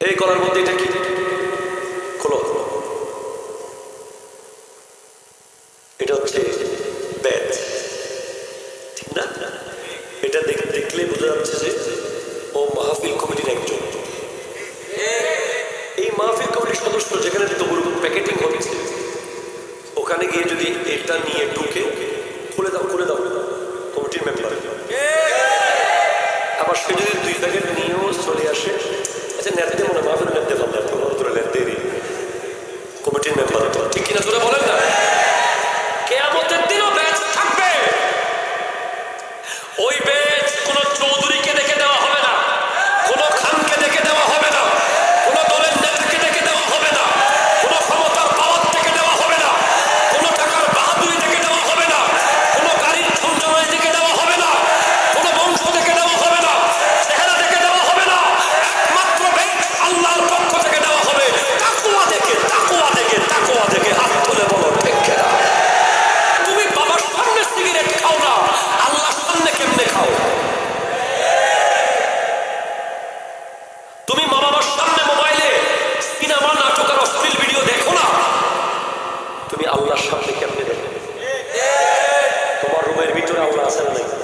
এই গলার মধ্যে এটা কি? খোলো। এটা হচ্ছে ব্যাচ ঠিক না? এটা দেখলে বোঝা যাচ্ছে যে ও মাহফিল কমিটির একজন। এই মাহফিল কমিটির সদস্য যেখানে তবুর প্যাকেটিং হচ্ছে ওখানে গিয়ে যদি এটা নিয়ে ঢুকে খুলে দাও খুলে দাও। কমিটির মেম্বার আবার সে যদি দুই প্যাকেট নিয়েও চলে আসে আচ্ছা নেতে মনে মাহফিল নেতে কমিটির মেম্বার ঠিক কিনা তোরা বলেন না। তুমি আল্লাহর সামনে কেমনে দেখো তোমার রুমের ভিতরে আল্লাহ আছে না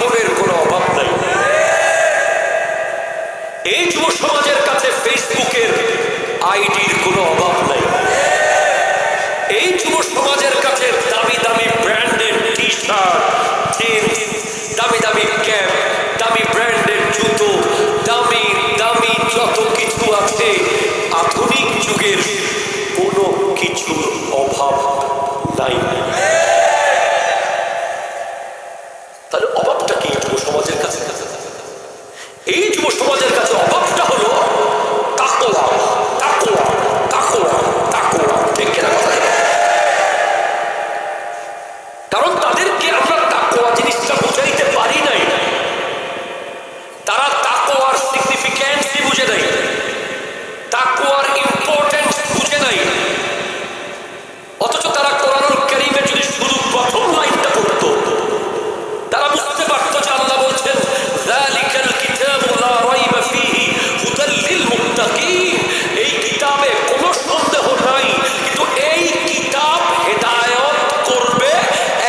আইফোনের কোনো অভাব নাই। এই যুব সমাজের কাছে ফেসবুকের আইডির কোনো অভাব নাই। এই যুব সমাজের কাছে দামি দামি ব্র্যান্ডের টি শার্ট জিন্স দামি দামি ক্যাপ, দামি ব্র্যান্ডের জুতো, দামি দামি যত কিছু আছে, আধুনিক যুগের কোনো কিছুর অভাব নাই। লিল মুত্তাকিন এই কিতাবে কোনো সন্দেহ নাই, কিন্তু এই কিতাব হেদায়েত করবে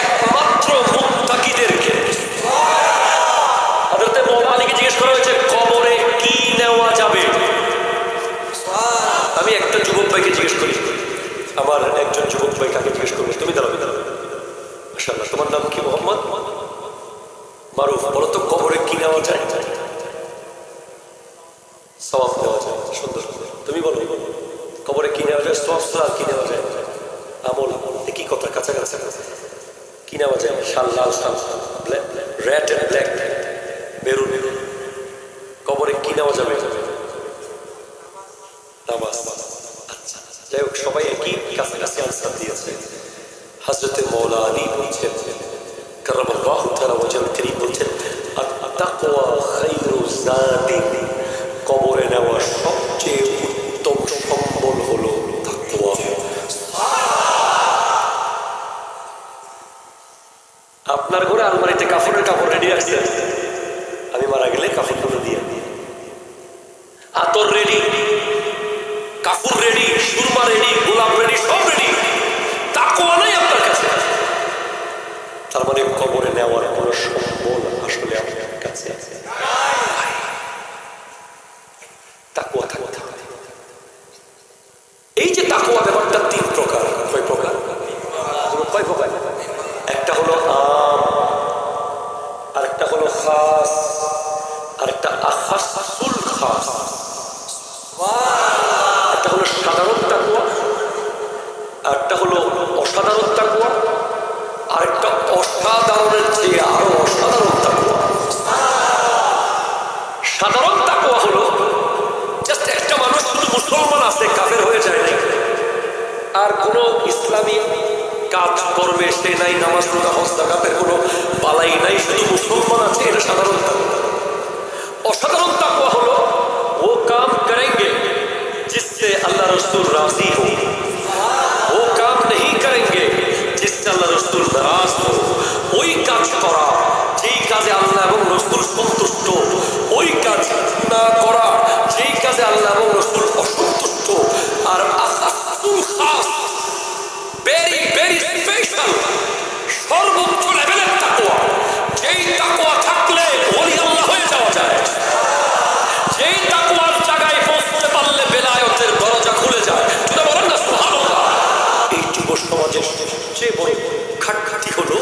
একমাত্র মুত্তাকিদেরকে হযরতে মওলা আলীকে জিজ্ঞেস করা হয়েছে, কবরে কি নেওয়া যাবে? আমি একটা যুবক ভাইকে জিজ্ঞেস করি। আমার একজন যুবক ভাই কাকে জিজ্ঞেস করবে? তুমি দাঁড়াবে দাঁড়াবে মাশাআল্লাহ, তোমার নাম কি, মোহাম্মদ? মারুফ, বলো তো কবরে কি নেওয়া যায়? যায় সুন্দর? তুমি বলো। কবরে কি নেওয়া যায়? সব সাল কি নেওয়া যায়? আমল একই কথা, কাছাকাছি। কি নেওয়া যায়? শাল, লাল শাল। Red and black maroon. কবরে কি নেওয়া যাবে? আচ্ছা যাই হোক, সবাই একই কাছাকাছি আনসার দিয়েছে। হজরতে মৌলা আলী বলছেন, কারামাল্লাহু তাআলা ওয়াজহুল কারীম বলছেন, আত-তাকওয়া খায়রু যাদিন কবরে নেওয়া সবচেয়ে উত্তম সম্বল হলো আপনার ঘরে আলমারিতে কাপড়ের কাপড় রেডি আছে? আমি মারা গেলে কাপড়গুলো দিয়ে আতর রেডি কাপড় রেডি, সুরমা রেডি, গোলাপ রেডি, সব রেডি। তাকওয়া নাই আপনার কাছে। তার মানে কবরে নেওয়ার কোন সম্বল আসলে আপনার কাছে আছে। তাকুয়া থাকতে হবে। এই যে তাকুয়া ব্যাপারটা তিন প্রকার। কয় প্রকার? কয় প্রকার একটা হলো আম, আরেকটা হলো খাস, আরেকটা আখাসুল খাস। একটা হলো সাধারণ তাকুয়া একটা হলো অসাধারণ তাকুয়া আর একটা অসাধারণের চেয়ে আরও অসাধারণ বিয়ে নাই, নামাজ রোজা, হজ জাকাতের কোনো পালাই নাই, শুধু মুসলমান আছে, এটা সাধারণ তাকওয়া। অসাধারণ তাকওয়া হলো, ও কাম করেঙ্গে জিসে আল্লাহ রসুল রাজি হো ও কাম নেই করেঙ্গে জিসে আল্লাহ রসুল নারাজ হো ওই কাম সর্বোচ্চ লেভেলের তাকওয়া। যেই তাকওয়া থাকলে ওলি আল্লাহ হয়ে যাওয়া যায়। যেই তাকওয়ার জায়গায় পৌঁছতে পারলে বেলায়তের দরজা খুলে যায়। এটা বলেন না, সুবহানাল্লাহ। এই যুব সমাজের সবচেয়ে বড় খাটখাটি হলো,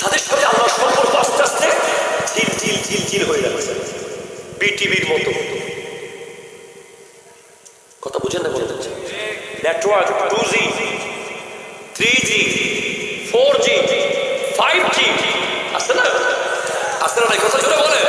তাদের সাথে আমার সম্পর্ক আস্তে আস্তে ঝিল ঝিল ঝিল ঝিল হয়ে যাচ্ছে। বিটিভির মতো। কথা বুঝেন না বলতে network two G three G four G five G আসছে না? আসছে না কথা জোরে বলে